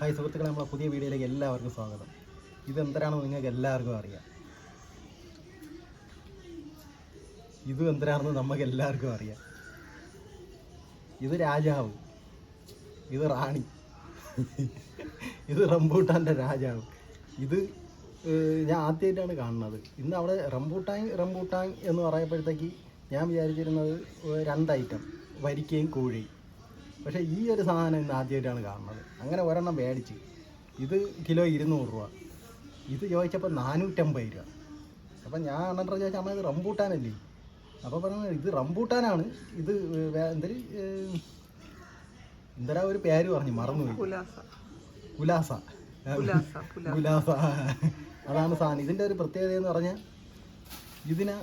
Hi സുഹൃത്തുക്കളെ നമ്മളെ പുതിയ വീഡിയോയിലേക്ക് എല്ലാവർക്കും സ്വാഗതം. ഇതെന്തരാണെന്ന് നിങ്ങൾക്ക് എല്ലാവർക്കും അറിയാം. ഇത് എന്തരാണെന്ന് നമുക്ക് എല്ലാവർക്കും അറിയാം. ഇത് രാജാവ്. ഇത് റാണി. ഇത് റംബൂട്ടാന്റെ രാജാവ്. ഇത് ഞാൻ ആദ്യമായിട്ടാണ് കാണുന്നത്. ഇന്ന് അവിടെ റംബൂട്ടാങ് റംബൂട്ടാങ് എന്ന് പറയുമ്പോഴത്തേക്ക് ഞാൻ വിചാരിച്ചിരുന്നത് രണ്ട് ഐറ്റം വരിക്കയും കോഴിയും. പക്ഷേ ഈ ഒരു സാധനം ഇന്ന് ആദ്യമായിട്ടാണ് കാണുന്നത്. അങ്ങനെ ഒരെണ്ണം മേടിച്ച്. ഇത് കിലോ ഇരുന്നൂറ് രൂപ. ഇത് ചോദിച്ചപ്പോൾ നാനൂറ്റമ്പത് രൂപ. അപ്പം ഞാൻ അണ്ണന്റെ ചോദിച്ചാൽ അമ്മ ഇത് റംബൂട്ടാനല്ലേ? അപ്പോൾ പറഞ്ഞു ഇത് റംബൂട്ടാനാണ്. ഇത് എന്തൊരു എന്തരാ ഒരു പേര് പറഞ്ഞു മറന്നുപോയി. കുലാസ ഉലാസ അതാണ് സാധനം. ഇതിന്റെ ഒരു പ്രത്യേകത എന്ന് പറഞ്ഞാൽ ഇതിനെ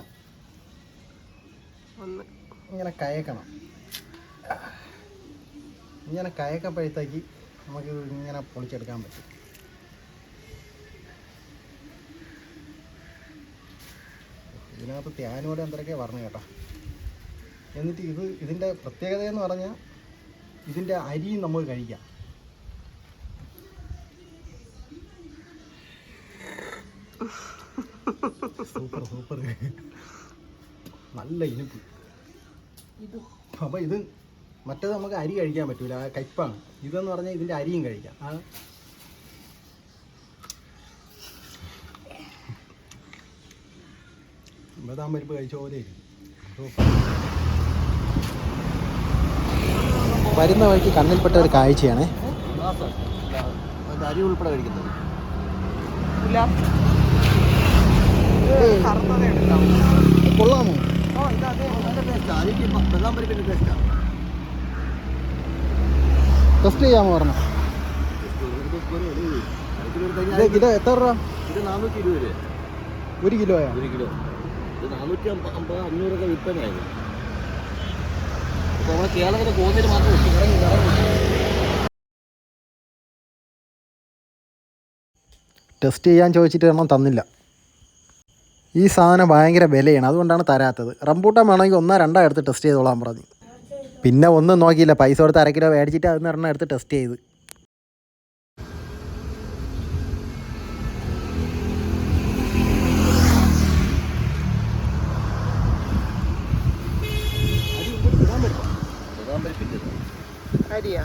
ഇങ്ങനെ കയക്കണം. ഇങ്ങനെ കയക്കപ്പോഴത്തേക്ക് നമുക്ക് ഇത് ഇങ്ങനെ പൊളിച്ചെടുക്കാൻ പറ്റും. ഇതിനകത്ത് ത്യാനോടെ എന്തൊക്കെ പറഞ്ഞു കേട്ടോ. എന്നിട്ട് ഇത് ഇതിന്റെ പ്രത്യേകത എന്ന് പറഞ്ഞാൽ ഇതിന്റെ അരിയും നമുക്ക് കഴിക്കാം. Super super. നല്ല ഇനിപ്പ്. അപ്പം ഇത് മറ്റേത് നമുക്ക് അരി കഴിക്കാൻ പറ്റൂല ആ കയ്പ്പാണ്. ഇതെന്ന് പറഞ്ഞാൽ ഇതിന്റെ അരിയും കഴിക്കാം. ആ. ബദാം പരിപ്പ് കഴിച്ച പോലെ വരുന്ന വഴിക്ക് കണ്ണിൽപ്പെട്ട ഒരു കാഴ്ചയാണ്. അരി ഉൾപ്പെടെ കഴിക്കുന്നത്. കൊള്ളാമോ? അരിക്ക് ബദാം പരിപ്പിന്റെ ടേസ്റ്റാണ് ടെസ്റ്റ് ചെയ്യാമോ പറഞ്ഞു? കിലോ എത്ര രൂപ? ഇത് നാനൂറ്റി ഇരുപത് രൂപ ഒരു കിലോയാ? ഒരു കിലോ. ഇത് നാനൂറ്റി അമ്പ അമ്പത് അഞ്ഞൂറൊക്കെ വിൽപ്പനയായത് അപ്പോൾ നമ്മുടെ മാത്രം ടെസ്റ്റ് ചെയ്യാൻ ചോദിച്ചിട്ട് ഒരെണ്ണം തന്നില്ല. ഈ സാധനം ഭയങ്കര വിലയാണ്. അതുകൊണ്ടാണ് തരാത്തത്. റംബൂട്ടാൻ വേണമെങ്കിൽ ഒന്നോ രണ്ടോ എടുത്ത് ടെസ്റ്റ് ചെയ്തോളാൻ പറഞ്ഞു. പിന്നെ ഒന്നും നോക്കിയില്ല. പൈസ കൊടുത്ത് അര കിലോ മേടിച്ചിട്ട് അതെന്ന് പറഞ്ഞാൽ എടുത്ത് ടെസ്റ്റ് ചെയ്ത്. അരിയാ.